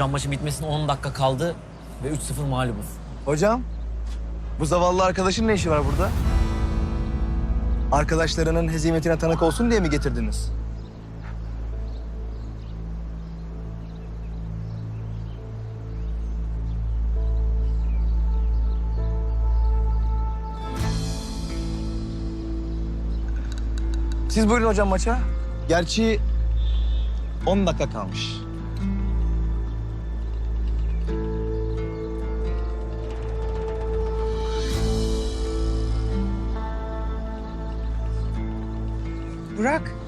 Hocam maçın bitmesine 10 dakika kaldı ve 3-0 mağlubuz. Hocam, bu zavallı arkadaşın ne işi var burada? Arkadaşlarının hezimetine tanık olsun diye mi getirdiniz? Siz buyurun hocam maça. Gerçi 10 dakika kalmış. Burak.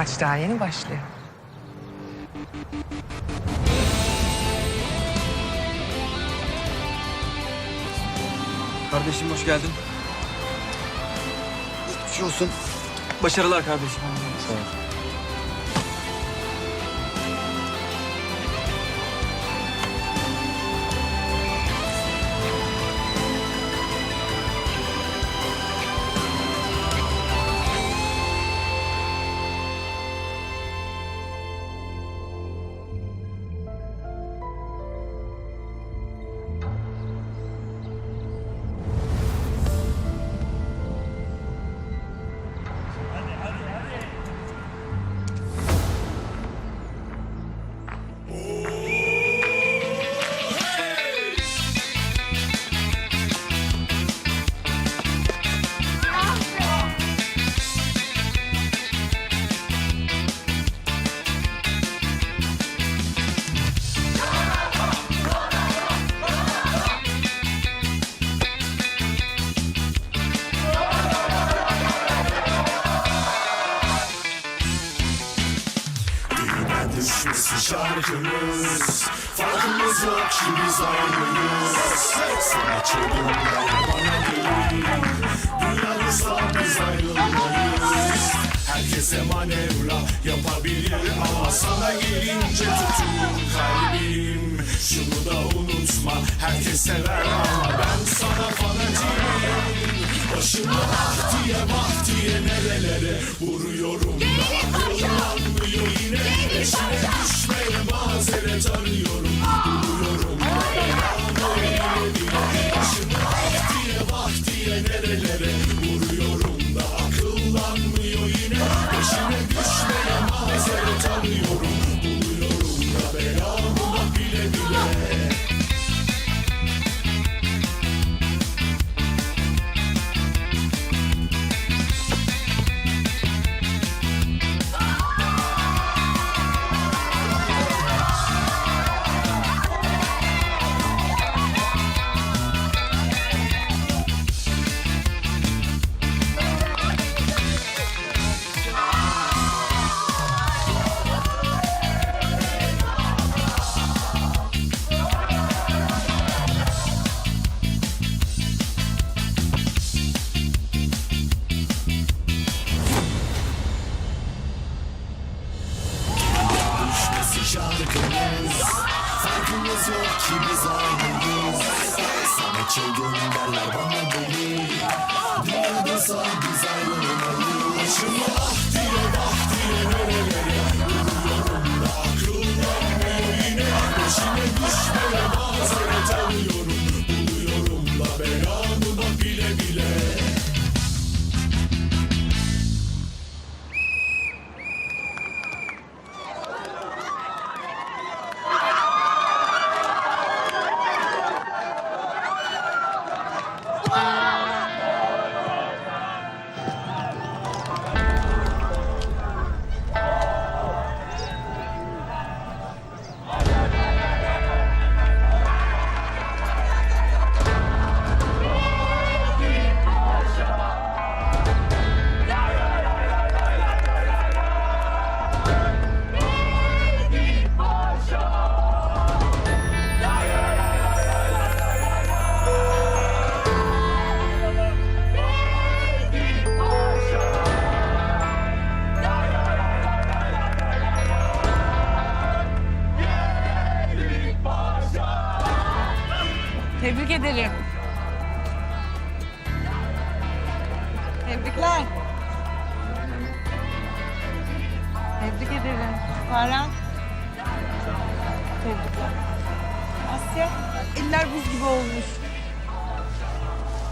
Maç daha yeni başlıyor. Kardeşim hoş geldin. Geçmiş olsun. Başarılar kardeşim. düşmesi şarkımız Farkımız yok ki biz aynıyız Sana çılgınlar bana gelin Dünyamızdan biz ayrılmayız. Herkese manevra yapabilir Ama sana gelince tutulur kalbim. Şunu da unutma herkes sever ama ben sana fanatiyim. Başımı ah diye vah diye nerelere vuruyorum yine peşine düşmeye. mazeret arıyorum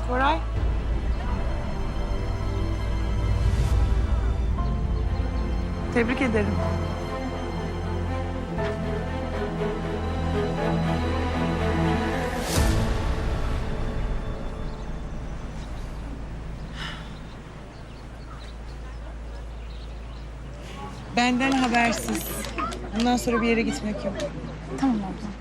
Koray. Tebrik ederim. Benden habersiz. Bundan sonra bir yere gitmek yok. Tamam abla.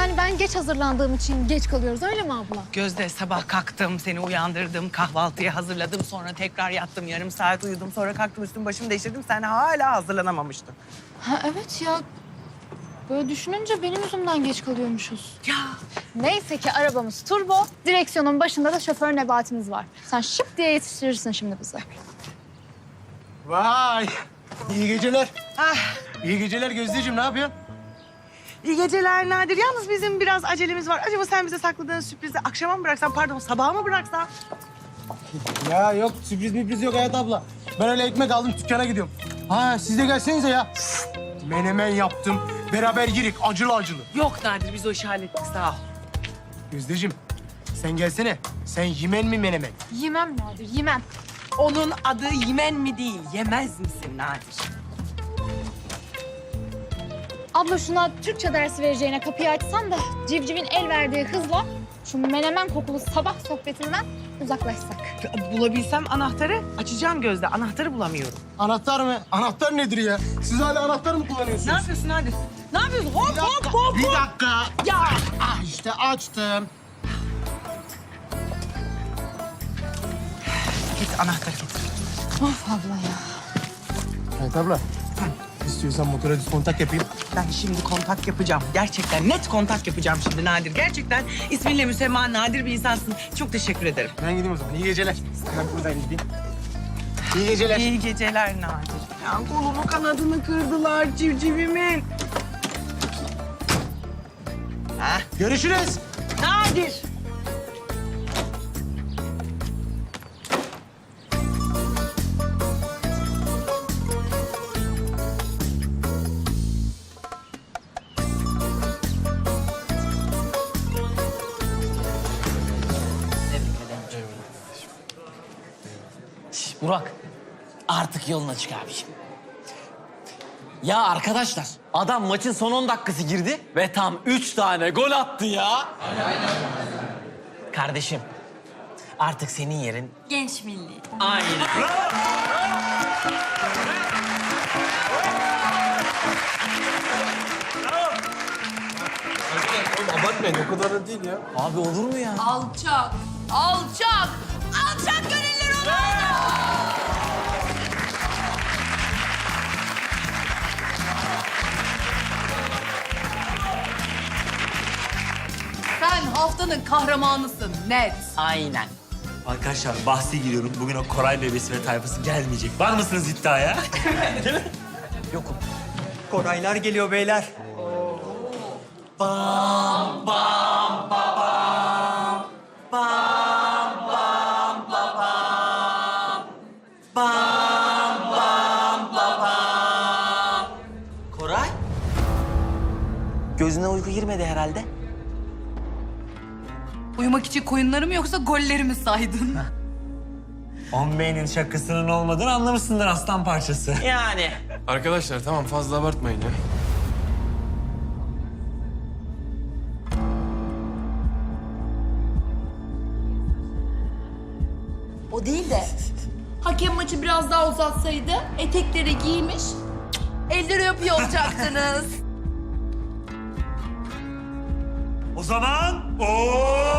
Yani ben geç hazırlandığım için geç kalıyoruz öyle mi abla? Gözde sabah kalktım, seni uyandırdım, kahvaltıyı hazırladım, sonra tekrar yattım, yarım saat uyudum, sonra kalktım üstüm başımı değiştirdim. Sen hala hazırlanamamıştın. Ha evet ya. Böyle düşününce benim yüzümden geç kalıyormuşuz. Ya Neyse ki arabamız turbo, direksiyonun başında da şoför nebatimiz var. Sen şıp diye yetiştirirsin şimdi bizi. Vay. İyi geceler. ah, İyi geceler Gözdeciğim ne yapıyorsun? İyi geceler Nadir. Yalnız bizim biraz acelemiz var. Acaba sen bize sakladığın sürprizi akşama mı bıraksan, pardon sabaha mı bıraksan? Ya yok sürpriz müpriz yok Hayat abla. Ben öyle ekmek aldım dükkana gidiyorum. Ha siz de gelsenize ya. Menemen yaptım. Beraber yirik acılı acılı. Yok Nadir, biz o işi hallettik sağ ol. Gözdeciğim sen gelsene. Sen yemen mi menemen? Yemem Nadir, yemem. Onun adı yemen mi değil, yemez misin Nadir? Abla şuna Türkçe dersi vereceğine kapıyı açsan da civcivin el verdiği hızla şu menemen kokulu sabah sohbetinden uzaklaşsak. Bulabilsem anahtarı açacağım Gözde. Anahtarı bulamıyorum. Anahtar mı? Anahtar nedir ya? Siz hala anahtar mı kullanıyorsunuz? Ne yapıyorsun Nadir? Ne yapıyorsun? Hop hop hop Bir hop. dakika. Ya Ah işte açtım. git anahtarı getir. Of abla ya. Hayat abla. İstiyorsan motora düz kontak yapayım. Ben şimdi kontak yapacağım. Gerçekten net kontak yapacağım şimdi Nadir. Gerçekten isminle müsemma nadir bir insansın. Çok teşekkür ederim. Ben gideyim o zaman. İyi geceler. Ben buradan gideyim. İyi geceler. İyi geceler Nadir. Ya kolumu kanadını kırdılar civcivimin. Heh, Görüşürüz. Nadir. Burak artık yoluna çık abiciğim. Ya arkadaşlar adam maçın son 10 dakikası girdi ve tam 3 tane gol attı ya. Kardeşim artık senin yerin Genç milli. Aynen. Abartmayın o kadar da değil ya. Abi olur mu ya? Alçak. Alçak Sen haftanın kahramanısın net. Aynen. Arkadaşlar bahsi giriyorum. Bugün o Koray bebesi ve tayfası gelmeyecek. Var mısınız iddiaya? Yokum. Koraylar geliyor beyler. Koray? Gözüne uyku girmedi herhalde. Uyumak için koyunları mı yoksa golleri mi saydın? On beynin şakasının olmadığını anlamışsındır aslan parçası. Yani. Arkadaşlar tamam fazla abartmayın ya. O değil de hakem maçı biraz daha uzatsaydı etekleri giymiş elleri öpüyor olacaktınız. O zaman... Oo!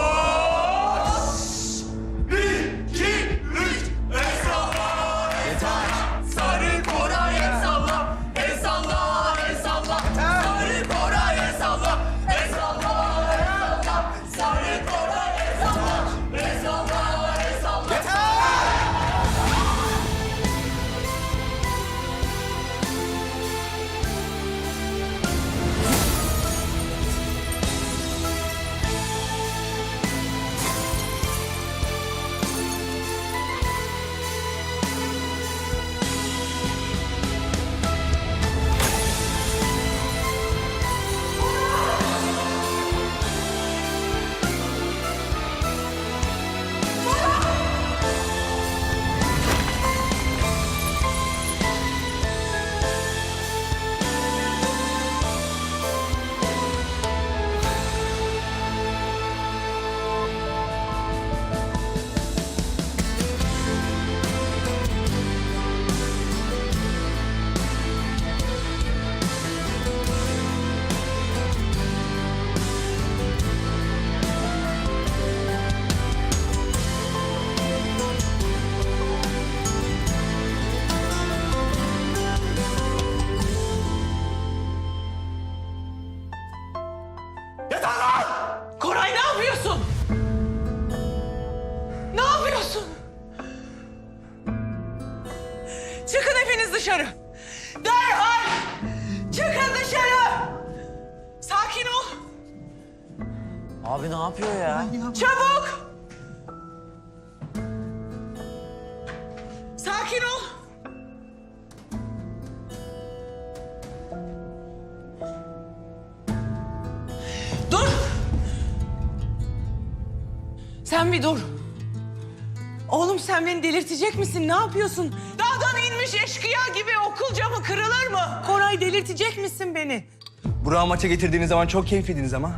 Dışarı. Derhal! Çıkın dışarı! Sakin ol. Abi ne yapıyor ya? Çabuk! Sakin ol. Dur. Sen bir dur. Oğlum sen beni delirtecek misin? Ne yapıyorsun? İnmiş eşkıya gibi okul camı kırılır mı? Koray delirtecek misin beni? Burak'ı maça getirdiğiniz zaman çok keyifliydiniz ama.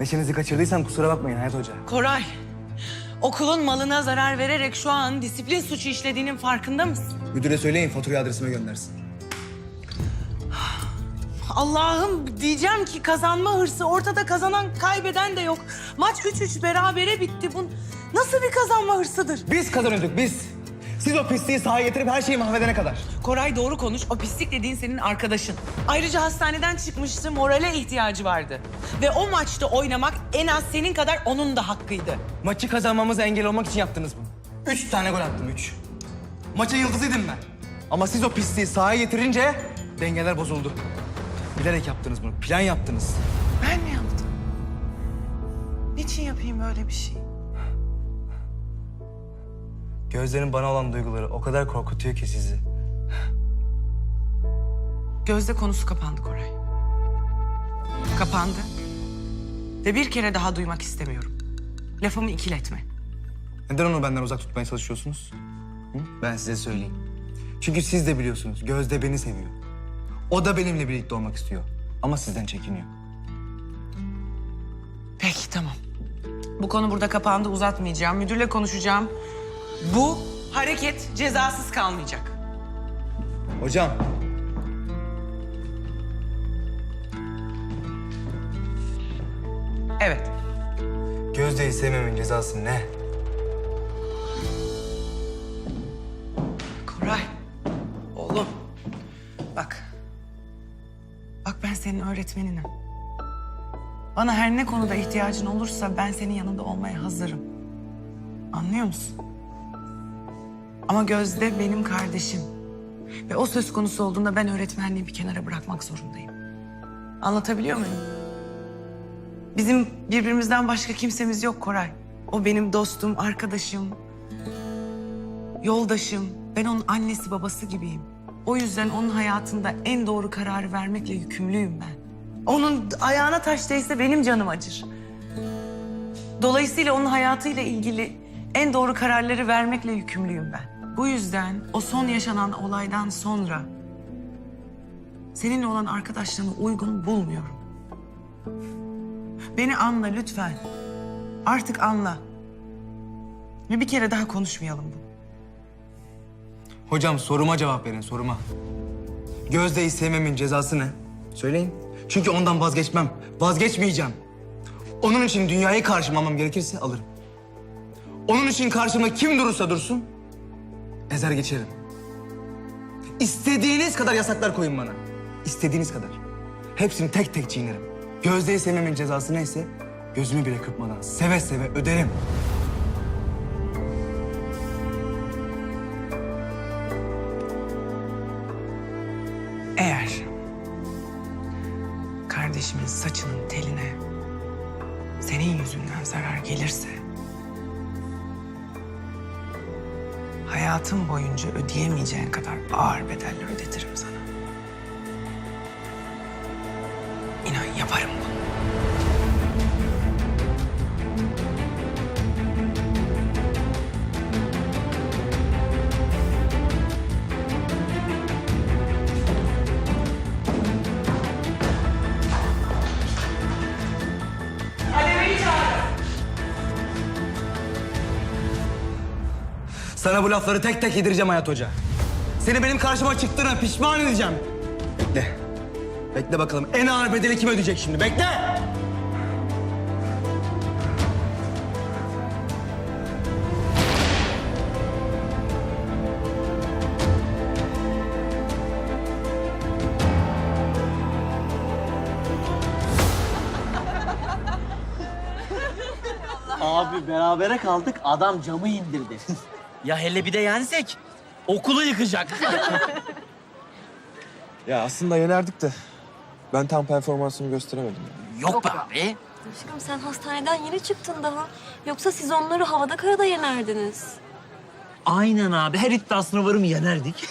Neşenizi kaçırdıysam kusura bakmayın Hayat Hoca. Koray, okulun malına zarar vererek şu an disiplin suçu işlediğinin farkında mısın? Müdüre söyleyin faturayı adresime göndersin. Allah'ım diyeceğim ki kazanma hırsı. Ortada kazanan kaybeden de yok. Maç 3-3 berabere bitti. Bu nasıl bir kazanma hırsıdır? Biz kazanıyorduk biz. Siz o pisliği sahaya getirip her şeyi mahvedene kadar. Koray doğru konuş. O pislik dediğin senin arkadaşın. Ayrıca hastaneden çıkmıştı. Morale ihtiyacı vardı. Ve o maçta oynamak en az senin kadar onun da hakkıydı. Maçı kazanmamıza engel olmak için yaptınız bunu. Üç tane gol attım, üç. Maçın yıldızıydım ben. Ama siz o pisliği sahaya getirince dengeler bozuldu. Bilerek yaptınız bunu, plan yaptınız. Ben mi yaptım? Niçin yapayım böyle bir şey? Gözlerin bana olan duyguları o kadar korkutuyor ki sizi. Gözde konusu kapandı Koray. Kapandı. Ve bir kere daha duymak istemiyorum. Lafımı ikiletme. Neden onu benden uzak tutmaya çalışıyorsunuz? Hı? Ben size söyleyeyim. Çünkü siz de biliyorsunuz, Gözde beni seviyor. O da benimle birlikte olmak istiyor. Ama sizden çekiniyor. Peki tamam. Bu konu burada kapandı uzatmayacağım. Müdürle konuşacağım. Bu hareket cezasız kalmayacak. Hocam, Evet. Gözde'yi sevmemin cezası ne? Koray. Oğlum. Bak. Bak ben senin öğretmeninim. Bana her ne konuda ihtiyacın olursa ben senin yanında olmaya hazırım. Anlıyor musun? Ama Gözde benim kardeşim. Ve o söz konusu olduğunda ben öğretmenliği bir kenara bırakmak zorundayım. Anlatabiliyor muyum? Bizim birbirimizden başka kimsemiz yok Koray. O benim dostum, arkadaşım, yoldaşım. Ben onun annesi babası gibiyim. O yüzden onun hayatında en doğru kararı vermekle yükümlüyüm ben. Onun ayağına taş değse benim canım acır. Dolayısıyla onun hayatıyla ilgili en doğru kararları vermekle yükümlüyüm ben. Bu yüzden o son yaşanan olaydan sonra seninle olan arkadaşlığımı uygun bulmuyorum. Beni anla lütfen. Artık anla. Ve bir kere daha konuşmayalım bunu. Hocam soruma cevap verin, soruma. Gözde'yi sevmemin cezası ne? Söyleyin. Çünkü ondan vazgeçmem, vazgeçmeyeceğim. Onun için dünyayı karşıma almam gerekirse alırım. Onun için karşımda kim durursa dursun, ezer geçerim. İstediğiniz kadar yasaklar koyun bana. İstediğiniz kadar. Hepsini tek tek çiğnerim. Gözde'yi sevmemin cezası neyse, gözümü bile kırpmadan seve seve öderim. Eğer kardeşimin saçının teline senin yüzünden zarar gelirse hayatım boyunca ödeyemeyeceğin kadar ağır bedeller ödetirim sana. Sana bu lafları tek tek yedireceğim Hayat Hoca. Seni benim karşıma çıktığına pişman edeceğim. Bekle. Bekle bakalım en ağır bedeli kim ödeyecek şimdi? Bekle! Abi berabere kaldık adam camı indirdi. ya hele bir de yensek okulu yıkacak. Ya aslında yenerdik de ben tam performansımı gösteremedim. Yok be abi. Aşkım sen hastaneden yeni çıktın daha. Yoksa siz onları havada karada yenerdiniz. Aynen abi her iddiasına varım yenerdik.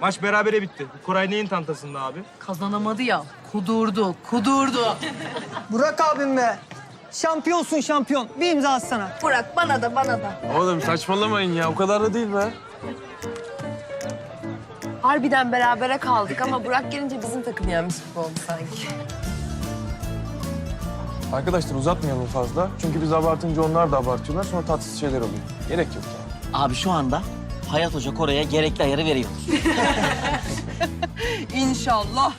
Maç berabere bitti. Koray neyin tantasında abi? Kazanamadı ya. Kudurdu, kudurdu. Burak abim be. Şampiyonsun şampiyon. Bir imza atsana. Burak bana da bana da. Oğlum saçmalamayın ya o kadar da değil be. Harbiden berabere kaldık ama Burak gelince bizim takım yenmiş gibi oldu sanki. Arkadaşlar uzatmayalım fazla. Çünkü biz abartınca onlar da abartıyorlar. Sonra tatsız şeyler oluyor. Gerek yok yani. Abi şu anda Hayat Hoca Kore'ye gerekli ayarı veriyor. İnşallah.